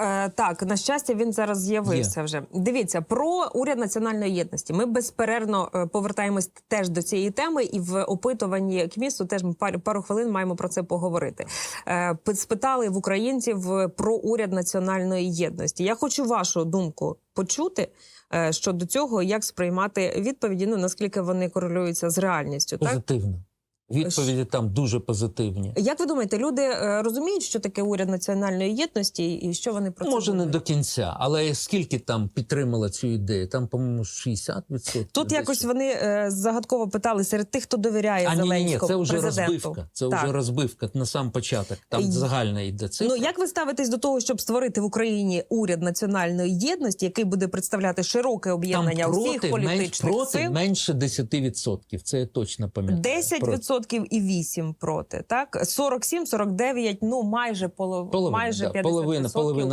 Е, так, на щастя, він зараз з'явився вже. Дивіться про уряд національної єдності. Ми безперервно е, повертаємось теж до цієї теми, і в опитуванні КМІСу теж ми пару, пару хвилин маємо про це поговорити. Е, спитали в українців е, про уряд національної єдності. Я хочу вашу думку почути е, щодо цього, як сприймати відповіді. Ну наскільки вони корелюються з реальністю, так Позитивно. Відповіді там дуже позитивні. як ви думаєте, люди е, розуміють, що таке уряд національної єдності, і що вони про це Може, не до кінця, але скільки там підтримала цю ідею? Там, по-моєму, 60%. Тут десь. якось вони е, загадково питали серед тих, хто довіряє А ні, ні, ні, це вже президенту. розбивка. Це Так. вже розбивка на сам початок. Там загальна йде цифра. Ну як ви ставитесь до того, щоб створити в Україні уряд національної єдності, який буде представляти широке об'єднання всіх проти, менш, політичних проти сил? менше 10%. Це я точно пам'ятаю. 10% і 8 проти, так 47, 49, ну майже полов... Половина, майже 50%. половина, половина